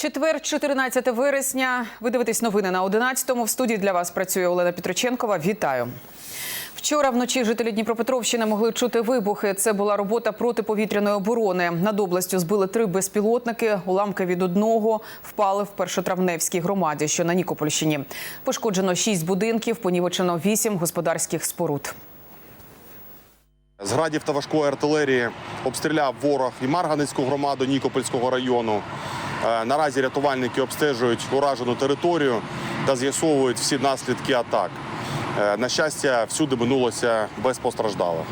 Четвер, 14 вересня. Ви дивитесь новини на 11-му. В студії для вас працює Олена Петроченкова. Вітаю. Вчора вночі жителі Дніпропетровщини могли чути вибухи. Це була робота протиповітряної оборони. Над областю збили три безпілотники. Уламки від одного впали в першотравневській громаді, що на Нікопольщині. Пошкоджено шість будинків, понівечено вісім господарських споруд. З градів та важкої артилерії обстріляв ворог і Марганецьку громаду Нікопольського району. Е, Наразі рятувальники обстежують уражену територію та з'ясовують всі наслідки атак. Е, На щастя, всюди минулося без постраждалих.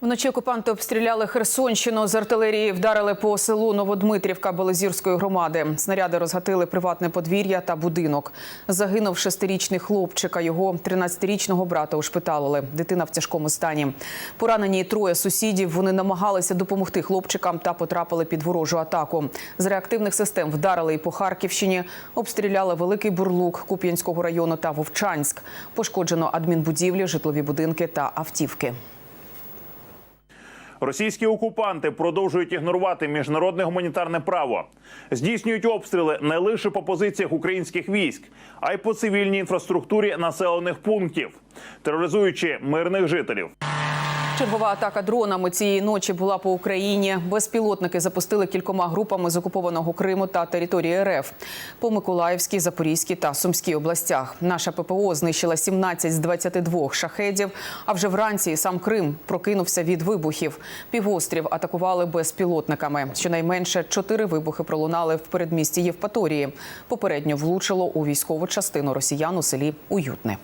Вночі окупанти обстріляли Херсонщину. З артилерії вдарили по селу Новодмитрівка Белозірської громади. Снаряди розгатили приватне подвір'я та будинок. Загинув шестирічний хлопчик, а його 13-річного брата ушпиталили. Дитина в тяжкому стані. Поранені троє сусідів. Вони намагалися допомогти хлопчикам та потрапили під ворожу атаку. З реактивних систем вдарили і по Харківщині. Обстріляли Великий Бурлук Куп'янського району та Вовчанськ. Пошкоджено адмінбудівлі, житлові будинки та автівки. Російські окупанти продовжують ігнорувати міжнародне гуманітарне право, здійснюють обстріли не лише по позиціях українських військ, а й по цивільній інфраструктурі населених пунктів, тероризуючи мирних жителів. Чергова атака дронами цієї ночі була по Україні. Безпілотники запустили кількома групами з окупованого Криму та території РФ по Миколаївській, Запорізькій та Сумській областях. Наша ППО знищила 17 з 22 шахедів. А вже вранці сам Крим прокинувся від вибухів. Півострів атакували безпілотниками. Щонайменше чотири вибухи пролунали в передмісті Євпаторії. Попередньо влучило у військову частину росіян у селі Уютне.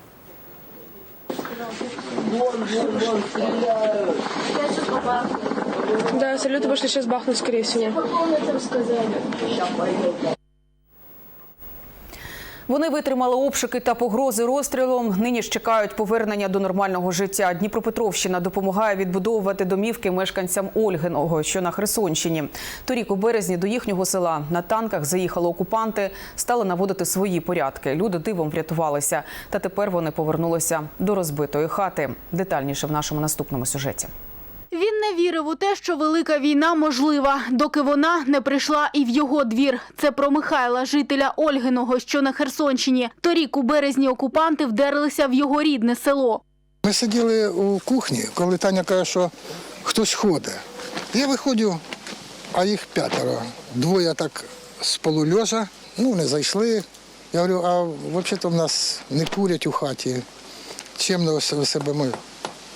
Да, салюты пошли сейчас бахнуть, скорее всего. Вони витримали обшуки та погрози розстрілом. Нині ж чекають повернення до нормального життя. Дніпропетровщина допомагає відбудовувати домівки мешканцям Ольгиного, що на Херсонщині. Торік у березні до їхнього села на танках заїхали окупанти, стали наводити свої порядки. Люди дивом врятувалися. Та тепер вони повернулися до розбитої хати. Детальніше в нашому наступному сюжеті. Не вірив у те, що велика війна можлива, доки вона не прийшла і в його двір. Це про Михайла, жителя Ольгиного, що на Херсонщині. Торік у березні окупанти вдерлися в його рідне село. Ми сиділи у кухні, коли Таня каже, що хтось ходить. Я виходжу, а їх п'ятеро. Двоє так з полульожа, ну, вони зайшли. Я говорю, а взагалі-то в нас не курять у хаті. Чим ви себе ми?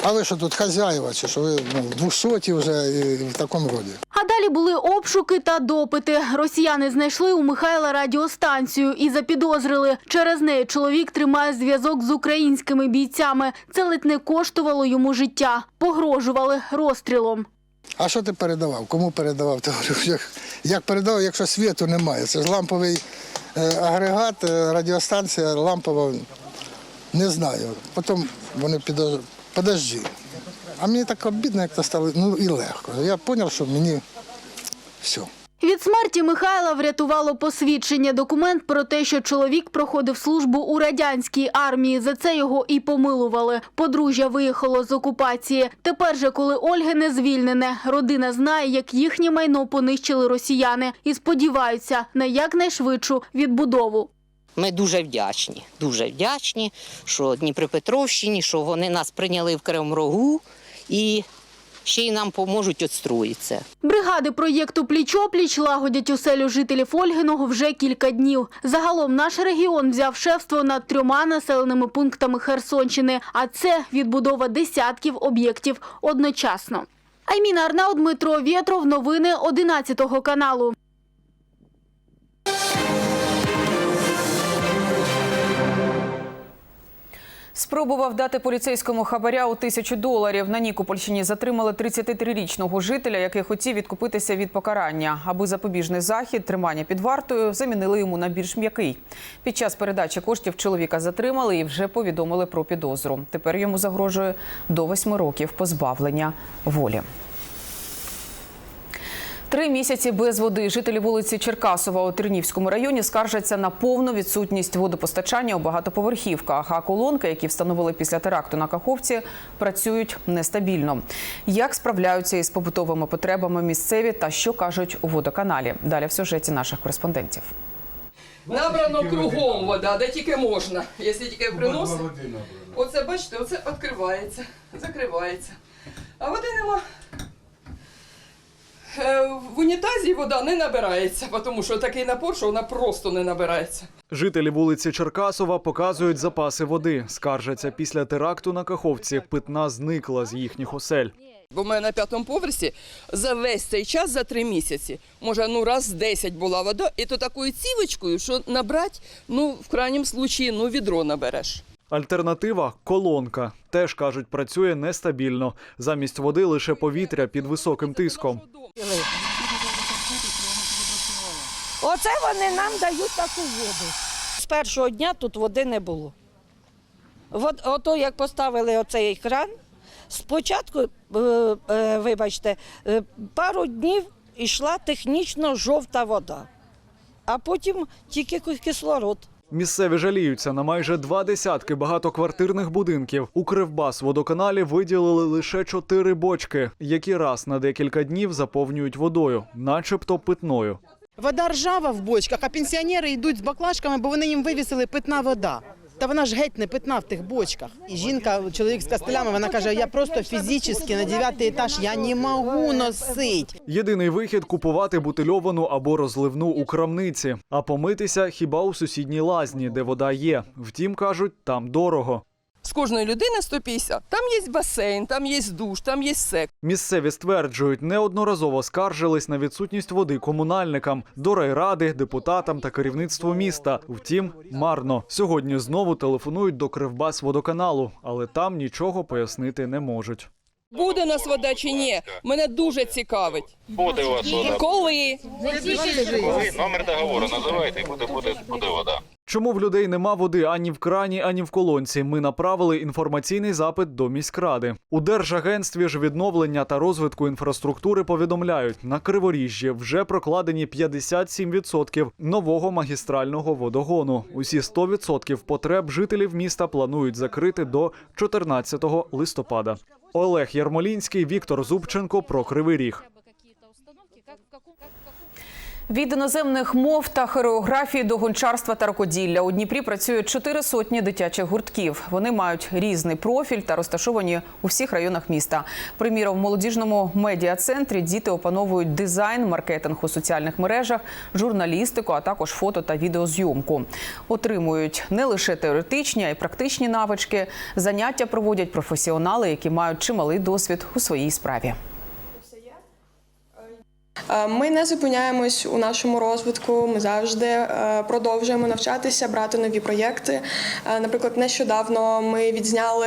А ви що тут хазяїва, чи що ви ну, в двохсоті вже і в такому роді? А далі були обшуки та допити. Росіяни знайшли у Михайла радіостанцію і запідозрили. Через неї чоловік тримає зв'язок з українськими бійцями. Це ледь не коштувало йому життя. Погрожували розстрілом. А що ти передавав? Кому передавав? Ти як, як передавав, якщо світу немає? Це ж ламповий е, агрегат, е, радіостанція лампова. Не знаю. Потім вони підозрюють, подожди. А мені так обідно, як то стало, ну і легко. Я зрозумів, що мені все. Від смерті Михайла врятувало посвідчення. Документ про те, що чоловік проходив службу у радянській армії. За це його і помилували. Подружжя виїхало з окупації. Тепер же, коли Ольги не звільнене, родина знає, як їхнє майно понищили росіяни, і сподіваються на якнайшвидшу відбудову. Ми дуже вдячні, дуже вдячні, що Дніпропетровщині, що вони нас прийняли в Кривому Рогу і ще й нам поможуть відстроїтися. Бригади проєкту «Пліч-опліч» лагодять оселю жителів Ольгиного вже кілька днів. Загалом наш регіон взяв шефство над трьома населеними пунктами Херсонщини, а це відбудова десятків об'єктів одночасно. Айміна Арнау, Дмитро Вєтров. Новини 11 каналу. Спробував дати поліцейському хабаря у тисячу доларів. На Нікопольщині затримали 33-річного жителя, який хотів відкупитися від покарання. Аби запобіжний захід тримання під вартою замінили йому на більш м'який. Під час передачі коштів чоловіка затримали і вже повідомили про підозру. Тепер йому загрожує до восьми років позбавлення волі. Три місяці без води жителі вулиці Черкасова у Тернівському районі скаржаться на повну відсутність водопостачання у багатоповерхівках. А колонки, які встановили після теракту на Каховці, працюють нестабільно. Як справляються із побутовими потребами місцеві та що кажуть у водоканалі? Далі в сюжеті наших кореспондентів. Набрано кругом вода, де тільки можна. Якщо тільки приносить. Оце бачите, оце відкривається, закривається. А води нема. Е, В унітазі вода не набирається, тому що такий напор, що вона просто не набирається. Жителі вулиці Черкасова показують запаси води. Скаржаться після теракту на Каховці. Питна зникла з їхніх осель. Бо в мене на п'ятому поверсі за весь цей час, за три місяці, може, ну раз 10 була вода, і то такою цівочкою, що набрати, ну, в крайньому случаї, ну, відро набереш. Альтернатива колонка. Теж кажуть, працює нестабільно. Замість води лише повітря під високим тиском. Оце вони нам дають таку воду. З першого дня тут води не було. От, ото як поставили оцей кран, спочатку, е, е, вибачте, е, пару днів йшла технічно жовта вода, а потім тільки кислород. Місцеві жаліються на майже два десятки багатоквартирних будинків. У Кривбас водоканалі виділили лише чотири бочки, які раз на декілька днів заповнюють водою, начебто питною. Вода ржава в бочках, а пенсіонери йдуть з баклажками, бо вони їм вивісили питна вода. Та вона ж геть не питна в тих бочках. І жінка, чоловік з кастелями, вона каже: я просто фізично на дев'ятий етаж я не можу носити. Єдиний вихід купувати бутильовану або розливну у крамниці, а помитися хіба у сусідній лазні, де вода є. Втім, кажуть, там дорого. З кожної людини 150. Там є басейн, там є душ, там є сек. Місцеві стверджують, неодноразово скаржились на відсутність води комунальникам, до райради, депутатам та керівництву міста. Втім, марно. Сьогодні знову телефонують до Кривбас водоканалу, але там нічого пояснити не можуть. Буде у нас вода чи ні? Мене дуже цікавить. Буде у вас вода. Коли? Коли? Номер договору називайте, і буде, буде, буде вода. Чому в людей нема води ані в крані, ані в колонці? Ми направили інформаційний запит до міськради. У Держагентстві ж відновлення та розвитку інфраструктури повідомляють, на Криворіжжі вже прокладені 57% нового магістрального водогону. Усі 100% потреб жителів міста планують закрити до 14 листопада. Олег Ярмолінський, Віктор Зубченко про Кривий Ріг. Від іноземних мов та хореографії до гончарства та рукоділля у Дніпрі працює чотири сотні дитячих гуртків. Вони мають різний профіль та розташовані у всіх районах міста. Приміром, в молодіжному медіа-центрі діти опановують дизайн, маркетинг у соціальних мережах, журналістику, а також фото та відеозйомку. Отримують не лише теоретичні, а й практичні навички. Заняття проводять професіонали, які мають чималий досвід у своїй справі. Е, Ми не зупиняємось у нашому розвитку. Ми завжди е, продовжуємо навчатися, брати нові проєкти. Е, Наприклад, нещодавно ми відзняли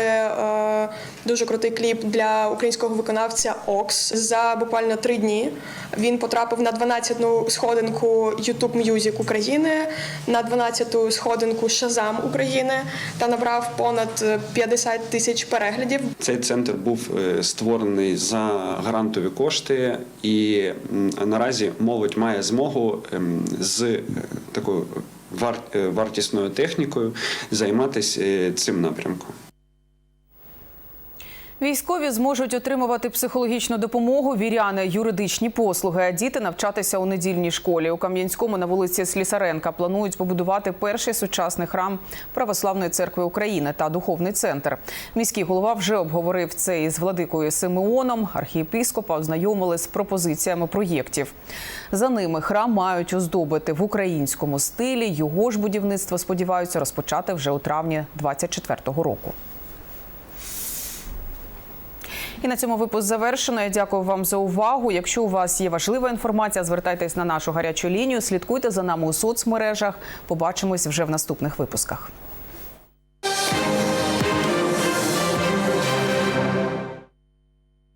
дуже крутий кліп для українського виконавця Окс за буквально три дні. Він потрапив на 12-ту сходинку YouTube Music України, на 12-ту сходинку Shazam України та набрав понад 50 тисяч переглядів. Цей центр був створений за грантові кошти, і наразі молодь має змогу ем, з е, такою е, вартісною технікою займатися е, цим напрямком. Військові зможуть отримувати психологічну допомогу, віряни юридичні послуги. А діти навчатися у недільній школі. У Кам'янському на вулиці Слісаренка планують побудувати перший сучасний храм Православної церкви України та духовний центр. Міський голова вже обговорив це із владикою Симеоном. Архієпископа ознайомили з пропозиціями проєктів. За ними храм мають оздобити в українському стилі. Його ж будівництво сподіваються розпочати вже у травні 2024 року. І на цьому випуск завершено. Я дякую вам за увагу. Якщо у вас є важлива інформація, звертайтесь на нашу гарячу лінію. Слідкуйте за нами у соцмережах. Побачимось вже в наступних випусках.